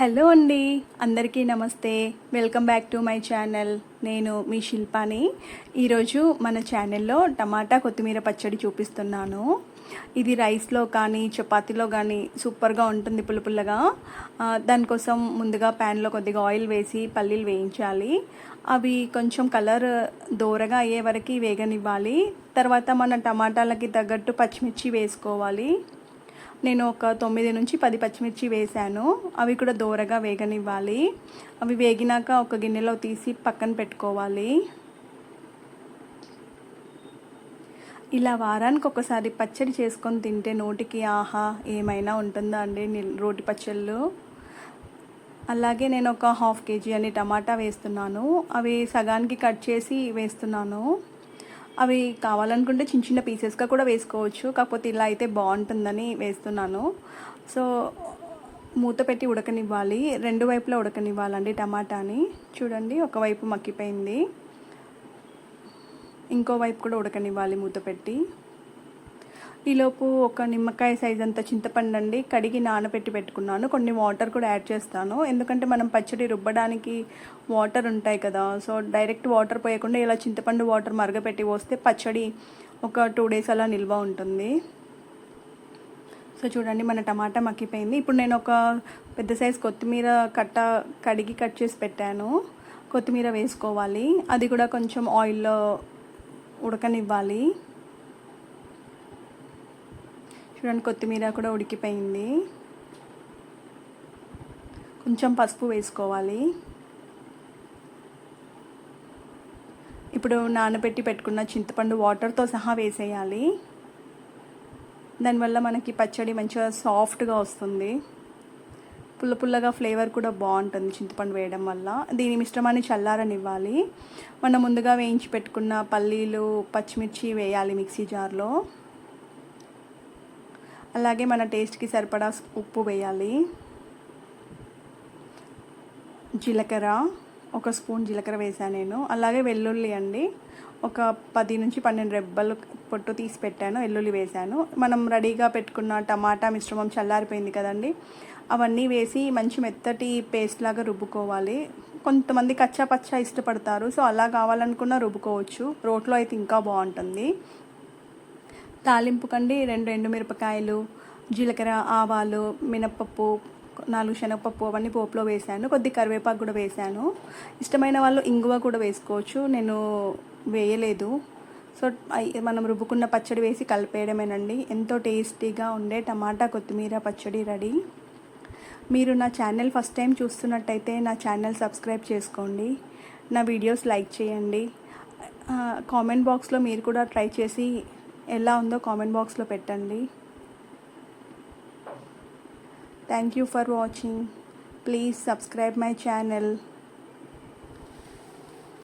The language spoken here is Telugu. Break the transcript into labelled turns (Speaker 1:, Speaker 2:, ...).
Speaker 1: హలో అండి అందరికీ నమస్తే. Welcome back to my channel నేను మీ శిల్పాని. ఈరోజు మన ఛానల్లో టమాటా కొత్తిమీర పచ్చడి చూపిస్తున్నాను. ఇది రైస్లో కానీ చపాతీలో కానీ సూపర్గా ఉంటుంది పుల్లపుల్లగా దానికోసం ముందుగా ప్యాన్లో కొద్దిగా ఆయిల్ వేసి పల్లీలు వేయించాలి. అవి కొంచెం కలర్ దోరగా అయ్యే వరకు వేగనివ్వాలి. తర్వాత మన టమాటాలకి తగ్గట్టు పచ్చిమిర్చి వేసుకోవాలి. నేను ఒక తొమ్మిది నుంచి పది పచ్చిమిర్చి వేశాను. అవి కూడా దోరగా వేగనివ్వాలి. అవి వేగినాక ఒక గిన్నెలో తీసి పక్కన పెట్టుకోవాలి. ఇలా వారానికి ఒకసారి పచ్చడి చేసుకొని తింటే నోటికి ఆహా ఏమైనా ఉంటుందా అండి రోటి పచ్చళ్ళు? అలాగే నేను ఒక హాఫ్ కేజీ అని టమాటా వేస్తున్నాను. అవి సగానికి కట్ చేసి వేస్తున్నాను. అవి కావాలనుకుంటే చిన్న చిన్న పీసెస్గా కూడా వేసుకోవచ్చు. కాకపోతే ఇలా అయితే బాగుంటుందని వేస్తున్నాను. సో మూత పెట్టి ఉడకనివ్వాలి. రెండు వైపులా ఉడకనివ్వాలండి టమాటాని. చూడండి ఒకవైపు మక్కిపోయింది ఇంకో వైపు కూడా ఉడకనివ్వాలి మూత పెట్టి. ఈలోపు ఒక నిమ్మకాయ సైజ్ అంత చింతపండు అండి కడిగి నానబెట్టి పెట్టుకున్నాను. కొన్ని వాటర్ కూడా యాడ్ చేస్తాను. ఎందుకంటే మనం పచ్చడి రుబ్బడానికి వాటర్ ఉంటాయి కదా. సో డైరెక్ట్ వాటర్ పోయకుండా ఇలా చింతపండు వాటర్ మరగపెట్టి పోస్తే పచ్చడి ఒక టూ డేస్ అలా నిల్వ ఉంటుంది. సో చూడండి మన టమాటా మక్కిపోయింది ఇప్పుడు నేను ఒక పెద్ద సైజ్ కొత్తిమీర కట్ట కడిగి కట్ చేసి పెట్టాను. కొత్తిమీర వేసుకోవాలి. అది కూడా కొంచెం ఆయిల్లో ఉడకనివ్వాలి. చూడండి కొత్తిమీర కూడా ఉడికిపోయింది. కొంచెం పసుపు వేసుకోవాలి. ఇప్పుడు నానబెట్టి పెట్టుకున్న చింతపండు వాటర్తో సహా వేసేయాలి. దానివల్ల మనకి పచ్చడి మంచిగా సాఫ్ట్గా వస్తుంది. పుల్ల పుల్లగా ఫ్లేవర్ కూడా బాగుంటుంది చింతపండు వేయడం వల్ల. దీని మిశ్రమాన్ని చల్లారనివ్వాలి. మనం ముందుగా వేయించి పెట్టుకున్న పల్లీలు పచ్చిమిర్చి వేయాలి మిక్సీ జార్లో. అలాగే మన టేస్ట్కి సరిపడా ఉప్పు వేయాలి. జీలకర్ర ఒక స్పూన్ జీలకర్ర వేసాను నేను. అలాగే వెల్లుల్లి అండి ఒక పది నుంచి పన్నెండు రెబ్బలు పొట్టు తీసి పెట్టాను వెల్లుల్లి వేసాను. మనం రెడీగా పెట్టుకున్న టమాటా మిశ్రమం చల్లారిపోయింది కదండి అవన్నీ వేసి మంచి మెత్తటి పేస్ట్ లాగా రుబ్బుకోవాలి. కొంతమంది కచ్చా పచ్చా ఇష్టపడతారు సో అలా కావాలనుకున్న రుబ్బుకోవచ్చు. రోట్లో అయితే ఇంకా బాగుంటుంది. తాలింపు కండి రెండు ఎండుమిరపకాయలు జీలకర్ర ఆవాలు మినప్పప్పు నాలుగు శనగపప్పు అవన్నీ పోపులో వేశాను. కొద్ది కరివేపాకు కూడా వేశాను. ఇష్టమైన వాళ్ళు ఇంగువ కూడా వేసుకోవచ్చు. నేను వేయలేదు. సో మనం రుబ్బుకున్న పచ్చడి వేసి కలిపేయడమేనండి. ఎంతో టేస్టీగా ఉండే టమాటా కొత్తిమీర పచ్చడి రెడీ. మీరు నా ఛానల్ ఫస్ట్ టైం చూస్తున్నట్టయితే నా ఛానల్ సబ్స్క్రైబ్ చేసుకోండి. నా వీడియోస్ లైక్ చేయండి. కామెంట్ బాక్స్లో మీరు కూడా ట్రై చేసి ఎలా ఉందో కామెంట్ బాక్స్లో పెట్టండి. Thank you for watching please subscribe my channel